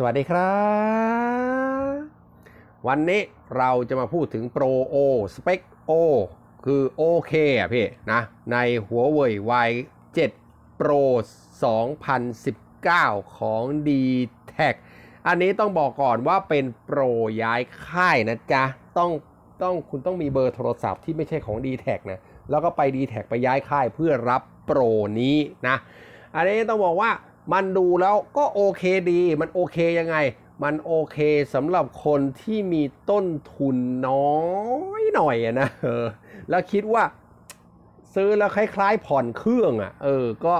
สวัสดีครับ วันนี้เราจะมาพูดถึง Pro O Spec O คือโอเคอะพี่นะ ในหัวเว่ย Y7 Pro 2019 ของ d t a c อันนี้ต้องบอกก่อนว่าเป็นโปรย้ายค่ายนะจ๊ะ ต้องต้องคุณต้องมีเบอร์โทรศัพท์ที่ไม่ใช่ของ d t แทนะ แล้วก็ไป d t แทไปย้ายค่ายเพื่อรับโปรนี้นะ อันนี้ต้องบอกว่า มันดูแล้วก็โอเคดี มันโอเคยังไง มันโอเคสำหรับคนที่มีต้นทุนน้อยหน่อยนะเออแล้วคิดว่า ซื้อแล้วคล้าย ๆ ผ่อนเครื่องอะ่ะ เออก็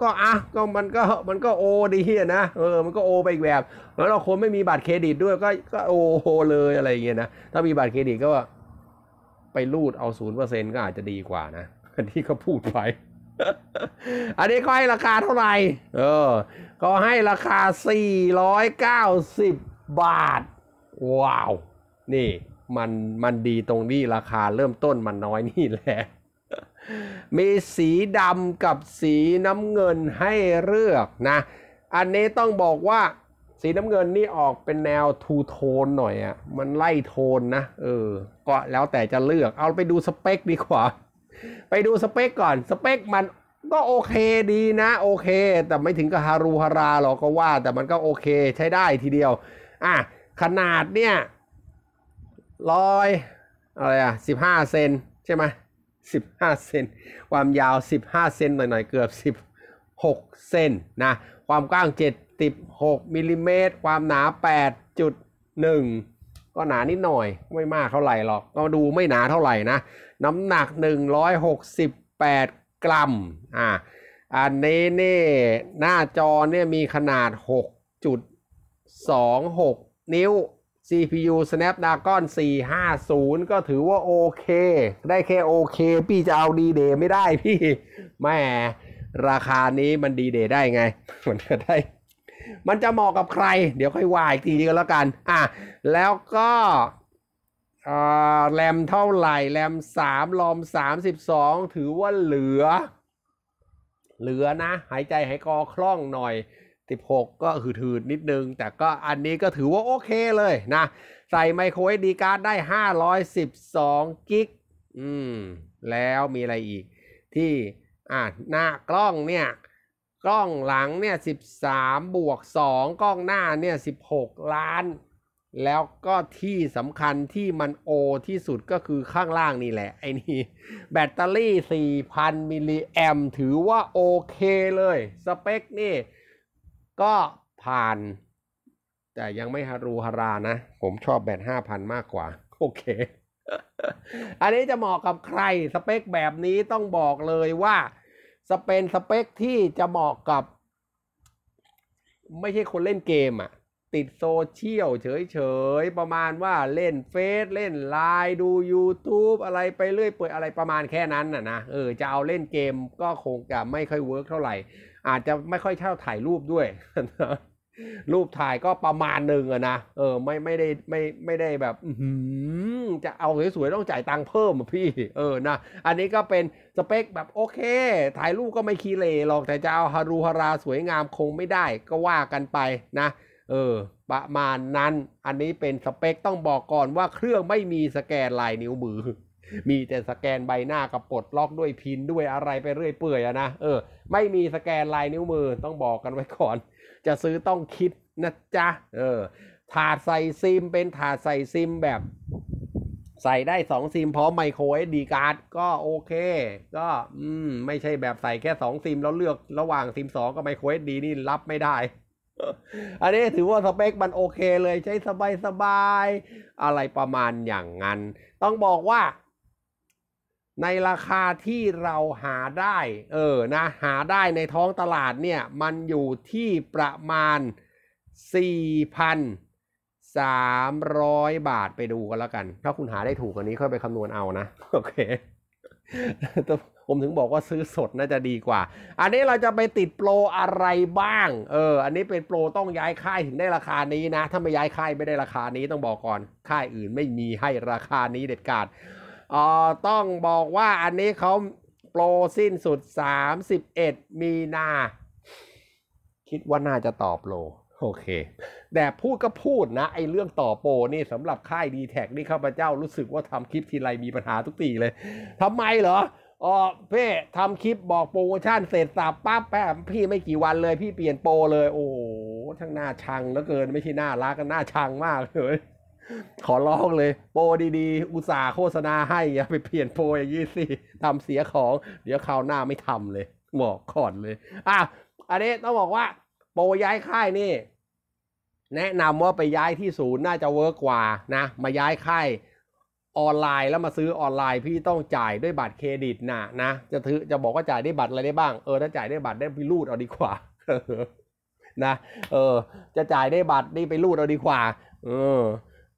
ก็อะก็มันก็มันก็โอดีนะเออมันก็โอไปอีกแบบ แล้วเราคนไม่มีบัตรเครดิตด้วยก็ก็โอโอเลยอะไรอย่างเงี้ยนะถ้ามีบัตรเครดิตก็ไปรูดเอาศูนย์เปอร์เซ็นก็อาจจะดีกว่านะอันที่เขาพูดไป อันนี้ก็ให้ราคาเท่าไหร่ เออ ก็ให้ราคา 490 บาท ว้าว นี่มันมันดีตรงนี้ราคาเริ่มต้นมันน้อยนี่แหละ มีสีดำกับสีน้ำเงินให้เลือกนะ อันนี้ต้องบอกว่าสีน้ำเงินนี่ออกเป็นแนวทูโทนหน่อยอะ่ะ มันไล่โทนนะ เออ ก็แล้วแต่จะเลือก เอาไปดูสเปคดีกว่า ไปดูสเปคก่อน สเปคมันก็โอเคดีนะโอเค แต่ไม่ถึงกับฮารูฮาราหรอกก็ว่า แต่มันก็โอเคใช้ได้ทีเดียว อะ ขนาดเนี่ยร้อยอะไรอะสิบห้าเซนใช่ไหมสิบห้าเซนความยาวสิบห้าเซนหน่อยๆ เกือบสิบหกเซนนะ ความกว้างเจ็ดสิบหกมิลิเมตร ความหนาแปดจุดหนึ่ง ก็หนานิดหน่อยไม่มากเท่าไหร่หรอก ก็ดูไม่หนาเท่าไหร่นะ น้ำหนัก 168 กรัมอ่าอันนี้นี่หน้าจอเนี่ยมีขนาด 6.26 นิ้ว CPU Snapdragon 450 ก็ถือว่าโอเค ได้แค่โอเค พี่จะเอาดีเดย์ไม่ได้พี่แม่ราคานี้มันดีเดย์ได้ไง มันจะได้ มันจะเหมาะกับใคร เดี๋ยวค่อยว่าอีกทีก็แล้วกันอะแล้วก็แรมเท่าไหร่แรมสามรอมสามสิบสองถือว่าเหลือ เหลือนะ หายใจหายคอคล่องหน่อยสิบหกก็หืดๆนิดนึง แต่ก็อันนี้ก็ถือว่าโอเคเลยนะ ใส่ไมโครเอสดีการ์ดได้ห้าร้อยสิบสองกิกอืม แล้วมีอะไรอีกที่อ่าหน้ากล้องเนี่ย กล้องหลังเนี่ยสิบสามบวกสองกล้องหน้าเนี่ยสิบหกล้าน แล้วก็ที่สำคัญที่มันโอที่สุดก็คือข้างล่างนี่แหละ ไอ้นี่ แบตเตอรี่ 4,000 มิลลิแอมถือว่าโอเคเลย สเปคนี่ ก็ผ่าน แต่ยังไม่ฮารูฮารานะ ผมชอบแบต5,000 มากกว่า โอเค อันนี้จะเหมาะกับใคร สเปคแบบนี้ต้องบอกเลยว่า สเปนสเปคที่จะเหมาะกับ ไม่ใช่คนเล่นเกมอะติดโซเชียลเฉยๆ ประมาณว่าเล่นเฟซเล่นไลน์ดู YouTube อะไรไปเรื่อยเปื่อยอะไรประมาณแค่นั้นน่ะนะเออจะเอาเล่นเกมก็คงจะไม่ค่อยเวิร์กเท่าไหร่ อาจจะไม่ค่อยเช่าถ่ายรูปด้วย รูปถ่ายก็ประมาณหนึ่งอะนะเออไม่ไม่ได้ไม่ไม่ได้แบบจะเอาสวยๆต้องจ่ายตังค์เพิ่มพี่เออนะอันนี้ก็เป็นสเปคแบบโอเค ถ่ายรูปก็ไม่คีเลหรอกแต่จะเอาฮารูฮาราสวยงามคงไม่ได้ก็ว่ากันไปนะเออประมาณนั้น อันนี้เป็นสเปคต้องบอกก่อนว่าเครื่องไม่มีสแกนลายนิ้วมือ มีแต่สแกนใบหน้ากับปลดล็อกด้วยพินด้วยอะไรไปเรื่อยเปื่อยอะนะเออไม่มีสแกนลายนิ้วมือต้องบอกกันไว้ก่อน จะซื้อต้องคิดนะจ๊ะเออถาดใส่ซิมเป็นถาดใส่ซิมแบบ ใส่ได้สองซิมพร้อมไมโครเอสดีการ์ดก็โอเค ก็อืมไม่ใช่แบบใส่แค่สองซิม แล้วเลือกระหว่างซิมสองกับไมโครเอสดีนี่รับไม่ได้ อันนี้ถือว่าสเปคมันโอเคเลยใช้สบายสบายอะไรประมาณอย่างนั้น ต้องบอกว่า ในราคาที่เราหาได้ เออนะหาได้ในท้องตลาดเนี่ย มันอยู่ที่ประมาณ 4,300 บาทไปดูกันแล้วกัน ถ้าคุณหาได้ถูกกว่านี้ค่อยไปคำนวณเอานะ โอเคผมถึงบอกว่าซื้อสดน่าจะดีกว่า อันนี้เราจะไปติดโปรอะไรบ้าง เออ อันนี้เป็นโปรต้องย้ายค่ายถึงได้ราคานี้นะ ถ้าไม่ย้ายค่ายไม่ได้ราคานี้ต้องบอกก่อน ค่ายอื่นไม่มีให้ราคานี้เด็ดขาด อ่อต้องบอกว่าอันนี้เขาโปรสิ้นสุด 31 มีนา คิดว่าน่าจะต่อโปรโอเค แต่พูดก็พูดนะไอ้เรื่องต่อโปรนี่สำหรับค่ายดีแท็นี่ข้าพเจ้ารู้สึกว่าทำคลิปทีไรมีปัญหาทุกทีเลยทำไมเหรออ๋อเพ่ทำคลิปบอกโปรโมชั่นเสร็จสับปั๊บแป๊บพี่ไม่กี่วันเลยพี่เปลี่ยนโปรเลย โอ้โหทั้งหน้าชังเหลือเกินไม่ใช่หน้ารักกันหน้าชังมากเลย ขอร้องเลย โปรดีๆ อุตส่าห์โฆษณาให้อย่าไปเปลี่ยนโปรอย่างนี้สิทำเสียของ เดี๋ยวคราวหน้าไม่ทำเลยบอกก่อนเลย อะ อันนี้ต้องบอกว่า โปรย้ายค่ายนี่ แนะนำว่าไปย้ายที่ศูนย์น่าจะเวิร์กกว่านะ มาย้ายค่ายออนไลน์แล้วมาซื้อออนไลน์พี่ต้องจ่ายด้วยบัตรเครดิตนะนะจะถือจะบอกว่าจ่ายด้วยบัตรอะไรได้บ้างเออถ้าจ่ายด้วยบัตรได้ไปรูดเอาดีกว่านะ เออ จะจ่ายได้บัตรนี่ไปรูดเอาดีกว่า เออ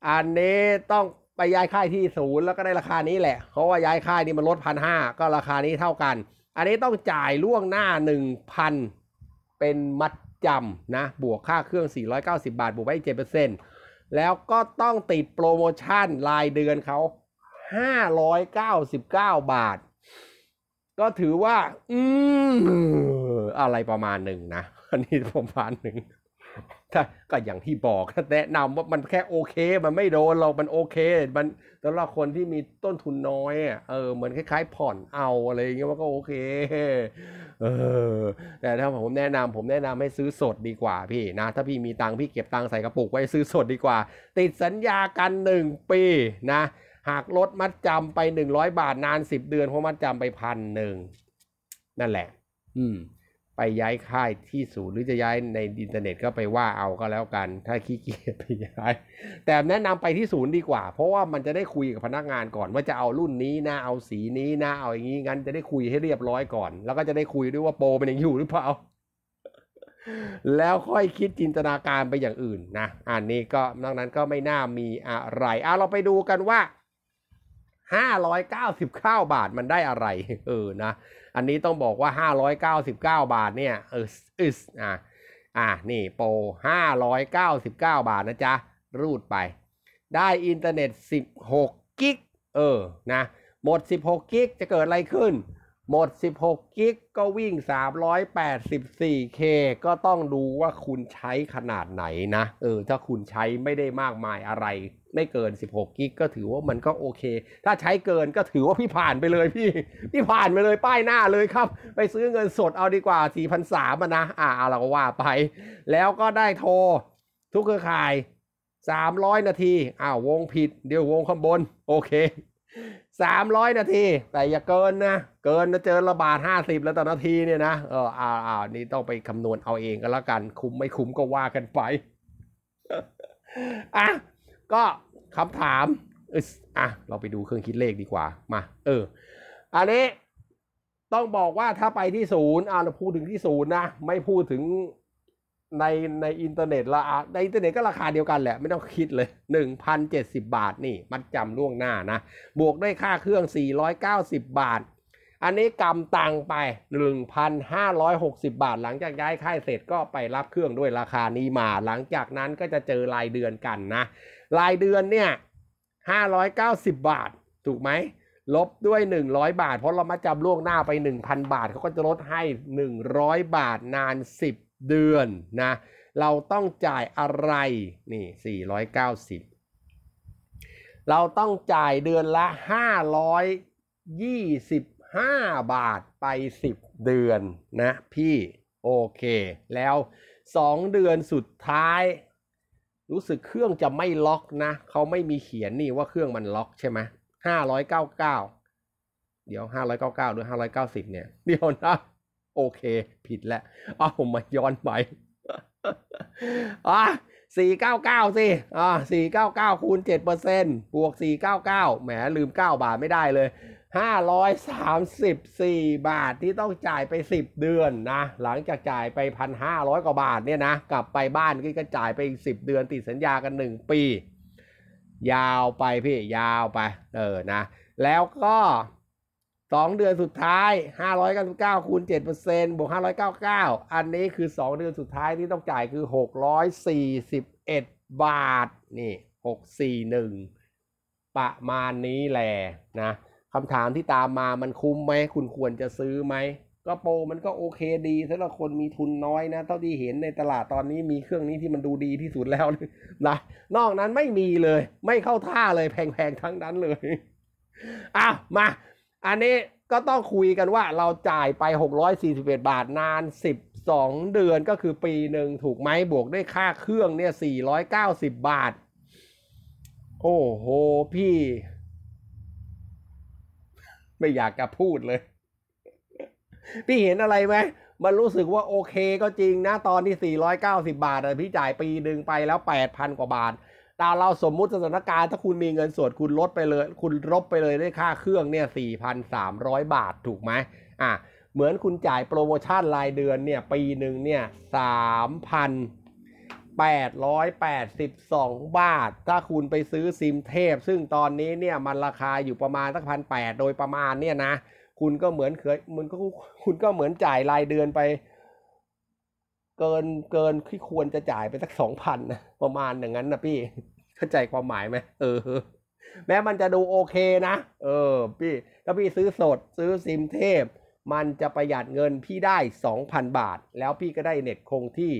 อันนี้ต้องไปย้ายค่ายที่ศูนย์แล้วก็ได้ราคานี้แหละ เพราะว่าย้ายค่ายนี่มันลดพันห้าก็ราคานี้เท่ากัน อันนี้ต้องจ่ายล่วงหน้าหนึ่งพันเป็นมัดจำนะ บวกค่าเครื่อง 490 บาท บวกไปอีก7%แล้วก็ต้องติดโปรโมชั่นรายเดือนเขา 599 บาท ก็ถือว่า อืม อะไรประมาณหนึ่งนะ อันนี้ประมาณหนึ่ง ถ้าก็อย่างที่บอกแนะนำว่ามันแค่โอเค มันไม่โดนเรามันโอเค มันสำหรับคนที่มีต้นทุนน้อยอะเออเหมือนคล้ายๆ ผ่อนเอาอะไรอย่างเงี้ยมันก็โอเคเออแต่ถ้าผมแนะนำผมแนะนำให้ซื้อสดดีกว่าพี่นะ ถ้าพี่มีตังค์พี่เก็บตังค์ใส่กระปุกไว้ซื้อสดดีกว่า ติดสัญญากันหนึ่งปีนะ หากลดมัดจำไปหนึ่งร้อยบาทนานสิบเดือนเพราะมัดจำไปพันหนึ่งนั่นแหละ อืม ไปย้ายค่ายที่ศูนย์หรือจะย้ายในอินเทอร์เน็ตก็ไปว่าเอาก็แล้วกัน ถ้าขี้เกียจไปย้าย แต่แนะนำไปที่ศูนย์ดีกว่า เพราะว่ามันจะได้คุยกับพนักงานก่อน ว่าจะเอารุ่นนี้นะเอาสีนี้นะเอาอย่างนี้งั้นจะได้คุยให้เรียบร้อยก่อน แล้วก็จะได้คุยด้วยว่าโปรเป็นยังอยู่หรือเปล่าแล้วค่อยคิดจินตนาการไปอย่างอื่นนะอันนี้ก็นอกนั้นก็ไม่น่ามีอะไรอะเราไปดูกันว่า 599 บาทมันได้อะไร เออนะ อันนี้ต้องบอกว่า 599 บาทเนี่ยเอออึสอะอะนี่โปร599 บาทนะจ๊ะ รูดไป ได้อินเทอร์เน็ต 16 กิก เออ นะ หมด 16 กิก จะเกิดอะไรขึ้น หมด 16 กิกก็วิ่ง 384K ก็ต้องดูว่าคุณใช้ขนาดไหนนะ เออ ถ้าคุณใช้ไม่ได้มากมายอะไร ไม่เกิน 16 กิกก็ถือว่ามันก็โอเค ถ้าใช้เกินก็ถือว่าพี่ผ่านไปเลยพี่ พี่ผ่านไปเลยป้ายหน้าเลยครับ ไปซื้อเงินสดเอาดีกว่า 4,300นะ อ่าเราก็ว่าไป แล้วก็ได้โทร ทุกเครือข่าย 300 นาที อ้าววงผิด เดี๋ยววงข้างบน โอเค 300นาที แต่อย่าเกินนะ เกินนะเจอระบาด50แล้วต่อนาทีเนี่ยนะเอออ่าอ่านี่ต้องไปคำนวณเอาเองกันแล้วกัน คุ้มไม่คุ้มก็ว่ากันไปอะก็คำถามอึสอะเราไปดูเครื่องคิดเลขดีกว่ามาเอออันนี้ต้องบอกว่าถ้าไปที่ศูนย์อ่าเราพูดถึงที่ศูนย์นะ ไม่พูดถึง ในในอินเทอร์เน็ตละในอินเทอร์เน็ตก็ราคาเดียวกันแหละ ไม่ต้องคิดเลย 1,070 บาทนี่ มัดจำล่วงหน้านะ บวกด้วยค่าเครื่อง 490 บาท อันนี้กำตังไป 1,560 บาท หลังจากย้ายค่ายเสร็จก็ไปรับเครื่องด้วยราคานี้มา หลังจากนั้นก็จะเจอรายเดือนกันนะ รายเดือนเนี่ย590 บาท ถูกไหมลบด้วย 100 บาท เพราะเรามาจำล่วงหน้าไป 1,000 บาทเขาก็จะลดให้ 100 บาทนาน 10 เดือนนะ เราต้องจ่ายอะไร นี่ 490 เราต้องจ่ายเดือนละ 525 บาทไป 10 เดือนนะพี่ โอเค แล้ว 2 เดือนสุดท้าย รู้สึกเครื่องจะไม่ล็อกนะ เขาไม่มีเขียนนี่ว่าเครื่องมันล็อกใช่ไหมห้าร้อยเก้าเก้าเดี๋ยวห้าร้อยเก้าเก้าหรือห้าร้อยเก้าสิบเนี่ย เดี๋ยวนะ โอเค ผิดแล้วเอาผมมาย้อนไปอะสี่เก้าเก้าสิอ่าสี่เก้าเก้าคูณเจ็ดเปอร์เซ็นต์บวกสี่เก้าเก้าแหมลืมเก้าบาทไม่ได้เลยห้าร้อยสามสิบสี่บาทที่ต้องจ่ายไปสิบเดือนนะ หลังจากจ่ายไปพันห้าร้อยกว่าบาทเนี่ยนะ กลับไปบ้านก็จ่ายไปอีกสิบเดือนติดสัญญากันหนึ่งปี ยาวไปพี่ ยาวไป เออนะ แล้วก็ สองเดือนสุดท้ายห้าร้อยเก้าสิบเก้าคูณเจ็ดเปอร์เซ็นบวกห้าร้อยเก้าเก้าอันนี้คือสองเดือนสุดท้ายที่ต้องจ่ายคือหกร้อยสี่สิบเอ็ดบาทนี่หกสี่หนึ่งประมาณนี้แหละนะคำถามที่ตามมามันคุ้มไหมคุณควรจะซื้อไหมก็โปรมันก็โอเคดีสำหรับคนมีทุนน้อยนะเท่าที่เห็นในตลาดตอนนี้มีเครื่องนี้ที่มันดูดีที่สุดแล้วนะนอกนั้นไม่มีเลย ไม่เข้าท่าเลยแพงๆทั้งนั้นเลยอะมา อันนี้ก็ต้องคุยกันว่าเราจ่ายไป 641 บาทนาน 12 เดือนก็คือปีหนึ่งถูกไหมบวกด้วยค่าเครื่องเนี่ย 490 บาท โอ้โห พี่ ไม่อยากจะพูดเลย พี่เห็นอะไรไหมมันรู้สึกว่าโอเคก็จริงนะ ตอนที่ 490 บาทอะพี่จ่ายปีหนึ่งไปแล้ว 8,000 กว่าบาท ต่เราสมมุติสถานการณ์ถ้าคุณมีเงินสดคุณลดไปเลย คุณลบไปเลยด้วยค่าเครื่องเนี่ย4,300 บาทถูกไหมอะเหมือนคุณจ่ายโปรโมชั่นรายเดือนเนี่ยปีหนึ่งเนี่ย3,882บาท ถ้าคุณไปซื้อซิมเทพ ซึ่งตอนนี้เนี่ยมันราคาอยู่ประมาณสักพันแโดยประมาณเนี่ยนะ คุณก็เหมือนเคยมันก็คุณก็เหมือนจ่ายรายเดือนไป เกินเกินที่ควรจะจ่ายไปสักสองพันนะประมาณอย่างนั้นนะพี่ เข้าใจความหมายไหมเออ แม้มันจะดูโอเคนะ เออ พี่ถ้าพี่ซื้อสดซื้อซิมเทพ มันจะประหยัดเงินพี่ได้สองพันบาท แล้วพี่ก็ได้เน็ตคงที่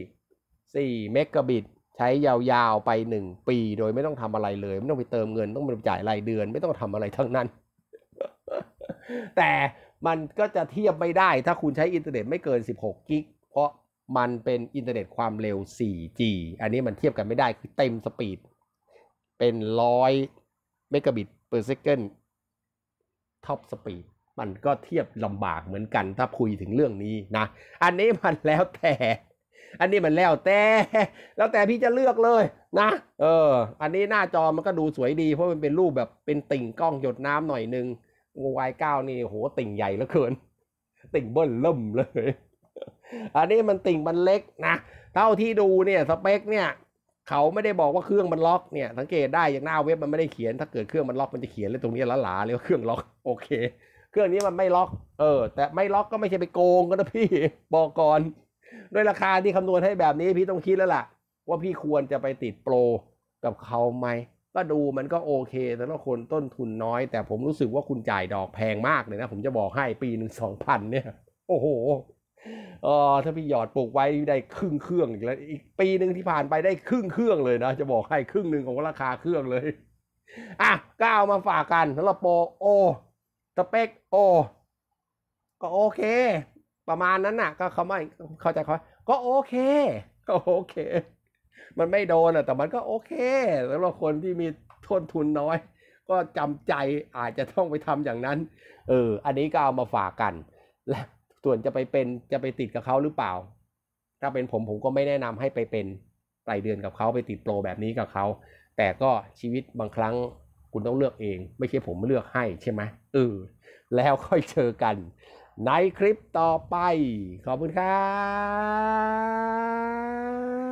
สี่เมกะบิตใช้ยาวๆไปหนึ่งปี โดยไม่ต้องทำอะไรเลย ไม่ต้องไปเติมเงิน ต้องไปจ่ายรายเดือน ไม่ต้องทำอะไรทั้งนั้น แต่มันก็จะเทียบไม่ได้ถ้าคุณใช้อินเทอร์เน็ตไม่เกิน 16 กิก เพราะ มันเป็นอินเทอร์เน็ตความเร็ว 4G อันนี้มันเทียบกันไม่ได้คือเต็มสปีด เป็นร้อยเมกะบิต per second ท็อปสปีดมันก็เทียบลำบากเหมือนกันถ้าคุยถึงเรื่องนี้นะ อันนี้มันแล้วแต่ อันนี้มันแล้วแต่ แล้วแต่พี่จะเลือกเลยนะ เออ อันนี้หน้าจอมันก็ดูสวยดีเพราะมันเป็นรูปแบบเป็นติ่งกล้องหยดน้ำหน่อยนึงวายเก้านี่โหติ่งใหญ่เหลือเกิน ติ่งเบิ้ลเริ่มเลย อันนี้มันติ่งมันเล็กนะ เท่าที่ดูเนี่ยสเปคเนี่ยเขาไม่ได้บอกว่าเครื่องมันล็อกเนี่ยสังเกตได้อย่างหน้าเว็บมันไม่ได้เขียน ถ้าเกิดเครื่องมันล็อกมันจะเขียนเลยตรงนี้ละหลาเลยว่าเครื่องล็อกโอเค เครื่องนี้มันไม่ล็อก เออ แต่ไม่ล็อกก็ไม่ใช่ไปโกงก็นะพี่บอกก่อนด้วยราคาที่คำนวณให้แบบนี้พี่ต้องคิดแล้วล่ะ ว่าพี่ควรจะไปติดโปรกับเขาไหมก็ดูมันก็โอเคสำหรับคนต้นทุนน้อย แต่ผมรู้สึกว่าคุณจ่ายดอกแพงมากเลยนะ ผมจะบอกให้ปีหนึ่งสองพันเนี่ย โอ้โห เออถ้าพี่หยอดปลูกไว้ได้ครึ่งเครื่องอีกแล้วอีกปีหนึ่งที่ผ่านไปได้ครึ่งเครื่องเลยนะ จะบอกให้ครึ่งหนึ่งของราคาเครื่องเลยอะก็เอามาฝากกันสำหรับโปรโอสเปคโอก็โอเค ประมาณนั้นน่ะ ก็เขาไม่เข้าใจเขาก็โอเค ก็โอเค มันไม่โดนอะแต่มันก็โอเคสำหรับคนที่มีทุนทุนน้อย ก็จำใจอาจจะต้องไปทำอย่างนั้น เออ อันนี้ก็เอามาฝากกันและ ส่วนจะไปเป็นจะไปติดกับเขาหรือเปล่า ถ้าเป็นผมผมก็ไม่แนะนำให้ไปเป็นไตรเดือนกับเขาไปติดโปรแบบนี้กับเขาแต่ก็ชีวิตบางครั้งคุณต้องเลือกเอง ไม่ใช่ผมเลือกให้ใช่ไหมเออแล้วค่อยเจอกัน ในคลิปต่อไป ขอบคุณครับ